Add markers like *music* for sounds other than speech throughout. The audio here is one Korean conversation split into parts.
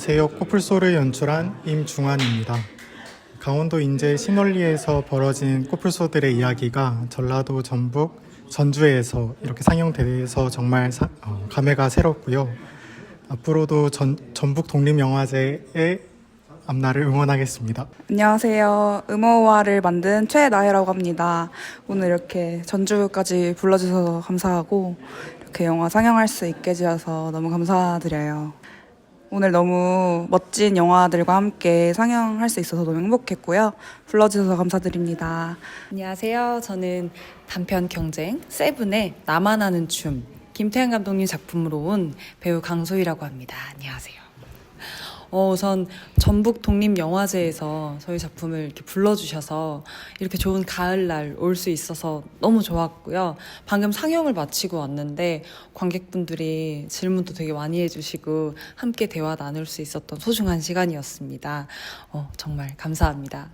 안녕하세요. 코뿔소를 연출한 임중환입니다. 강원도 인제 신월리에서 벌어진 코뿔소들의 이야기가 전라도 전북 전주에서 이렇게 상영돼서 정말 사- 어, 감회가 새롭고요. 앞으로도 전, 전북 독립영화제의 앞날을 응원하겠습니다. 안녕하세요. 음어화를 만든 최나혜라고 합니다. 오늘 이렇게 전주까지 불러주셔서 감사하고 이렇게 영화 상영할 수 있게 해주셔서 너무 감사드려요. 오늘 너무 멋진 영화들과 함께 상영할 수 있어서 너무 행복했고요. 불러주셔서 감사드립니다. 안녕하세요. 저는 단편 경쟁 세븐의 나만 아는 춤 김태현 감독님 작품으로 온 배우 강소희라고 합니다. 안녕하세요. 어, 우선 전북 독립영화제에서 저희 작품을 이렇게 불러주셔서 이렇게 좋은 가을날 올 수 있어서 너무 좋았고요. 방금 상영을 마치고 왔는데 관객분들이 질문도 되게 많이 해주시고 함께 대화 나눌 수 있었던 소중한 시간이었습니다. 어, 정말 감사합니다.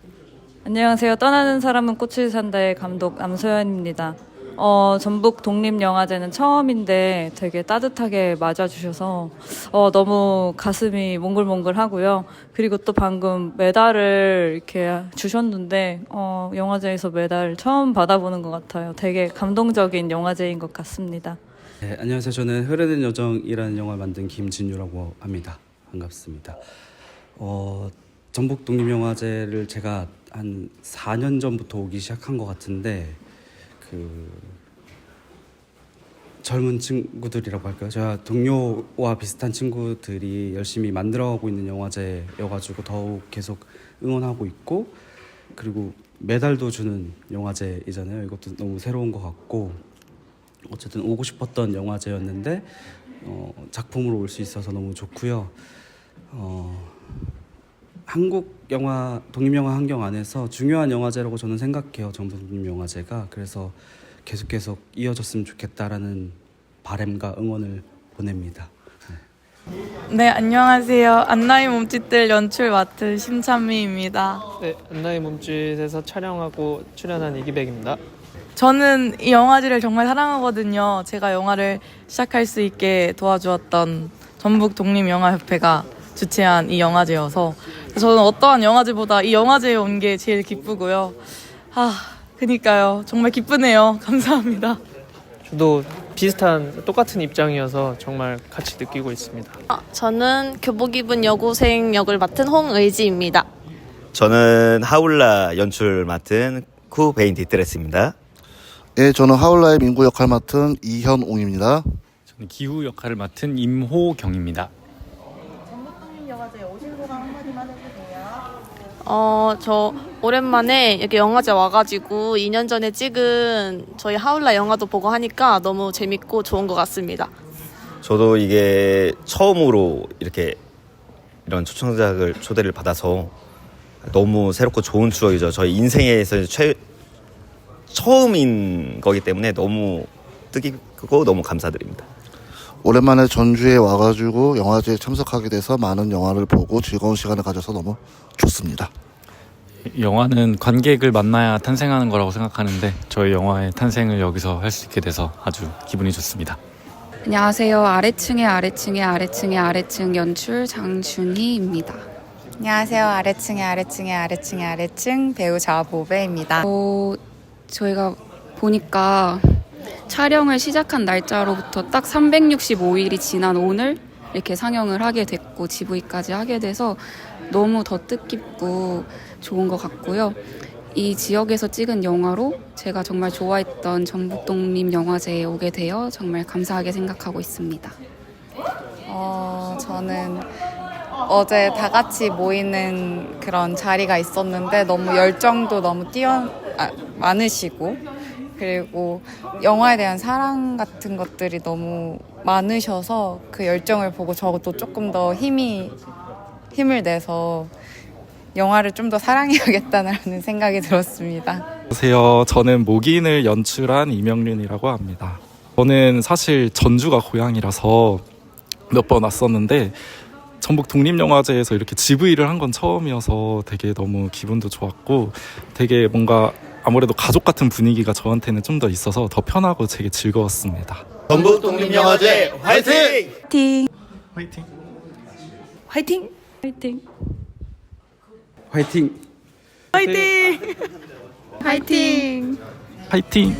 안녕하세요. 떠나는 사람은 꽃을 산다의 감독 남소연입니다. 어, 전북 독립영화제는 처음인데 되게 따뜻하게 맞아주셔서 어, 너무 가슴이 몽글몽글 하고요. 그리고 또 방금 메달을 이렇게 주셨는데 어, 영화제에서 메달 처음 받아보는 것 같아요. 되게 감동적인 영화제인 것 같습니다. 네, 안녕하세요. 저는 흐르는 여정이라는 영화 만든 김진유라고 합니다. 반갑습니다. 어, 전북 독립영화제를 제가 한 4년 전부터 오기 시작한 것 같은데 그 젊은 친구들이라고 할까요? 제가 동료와 비슷한 친구들이 열심히 만들어가고 있는 영화제여가지고 더욱 계속 응원하고 있고 그리고 메달도 주는 영화제이잖아요. 이것도 너무 새로운 것 같고 어쨌든 오고 싶었던 영화제였는데 어, 작품으로 올 수 있어서 너무 좋고요. 어, 한국 영화 독립 영화 환경 안에서 중요한 영화제라고 저는 생각해요. 전북 독립 영화제가 그래서 계속 계속 이어졌으면 좋겠다라는 바램과 응원을 보냅니다. 네, 안녕하세요. 안나의 몸짓들 연출 맡은 심찬미입니다. 네, 안나의 몸짓에서 촬영하고 출연한 이기백입니다. 저는 이 영화제를 정말 사랑하거든요. 제가 영화를 시작할 수 있게 도와주었던 전북 독립영화협회가 주최한 이 영화제여서 저는 어떠한 영화제보다 이 영화제에 온 게 제일 기쁘고요. 아, 그니까요. 정말 기쁘네요. 감사합니다. 저도 비슷한 똑같은 입장이어서 정말 같이 느끼고 있습니다. 아, 저는 교복 입은 여고생 역을 맡은 홍의지입니다. 저는 하울라 연출 맡은 쿠 베인 디트레스입니다. 예, 저는 하울라의 민구 역할 맡은 이현웅입니다. 저는 기후 역할을 맡은 임호경입니다. 어, 저 오랜만에 여기 영화제 와가지고 2년 전에 찍은 저희 하울라 영화도 보고 하니까 너무 재밌고 좋은 것 같습니다. 저도 이게 처음으로 이렇게 이런 초청작을 초대를 받아서 너무 새롭고 좋은 추억이죠. 저희 인생에서 최 처음인 거기 때문에 너무 뜻깊고 너무 감사드립니다. 오랜만에 전주에 와가지고 영화제에 참석하게 돼서 많은 영화를 보고 즐거운 시간을 가져서 너무 좋습니다. 영화는 관객을 만나야 탄생하는 거라고 생각하는데 저희 영화의 탄생을 여기서 할 수 있게 돼서 아주 기분이 좋습니다. 안녕하세요. 아래층의 아래층의 아래층의 아래층 연출 장준희입니다. 안녕하세요. 아래층의 아래층의 아래층의 아래층 배우 자보배입니다. 어, 저희가 보니까 촬영을 시작한 날짜로부터 딱 365일이 지난 오늘 이렇게 상영을 하게 됐고 GV까지 하게 돼서 너무 더 뜻깊고 좋은 것 같고요. 이 지역에서 찍은 영화로 제가 정말 좋아했던 전북독립영화제에 오게 되어 정말 감사하게 생각하고 있습니다. 어, 저는 어제 다 같이 모이는 그런 자리가 있었는데 너무 열정도 너무 뛰어 아, 많으시고 그리고 영화에 대한 사랑 같은 것들이 너무 많으셔서 그 열정을 보고 저도 조금 더 힘이 힘을 내서 영화를 좀 더 사랑해야겠다는 *laughs* 생각이 들었습니다. 안녕하세요. 저는 목인을 연출한 이명륜이라고 합니다. 저는 사실 전주가 고향이라서 몇 번 왔었는데 전북 독립영화제에서 이렇게 GV를 한 건 처음이어서 되게 너무 기분도 좋았고 되게 뭔가 아무래도 가족 같은 분위기가 저한테는 좀 더 있어서 더 편하고 되게 즐거웠습니다. 전북 독립영화제 화이팅! 팅! 화이팅! 화이팅! 화이팅! 화이팅! 화이팅! 화이팅!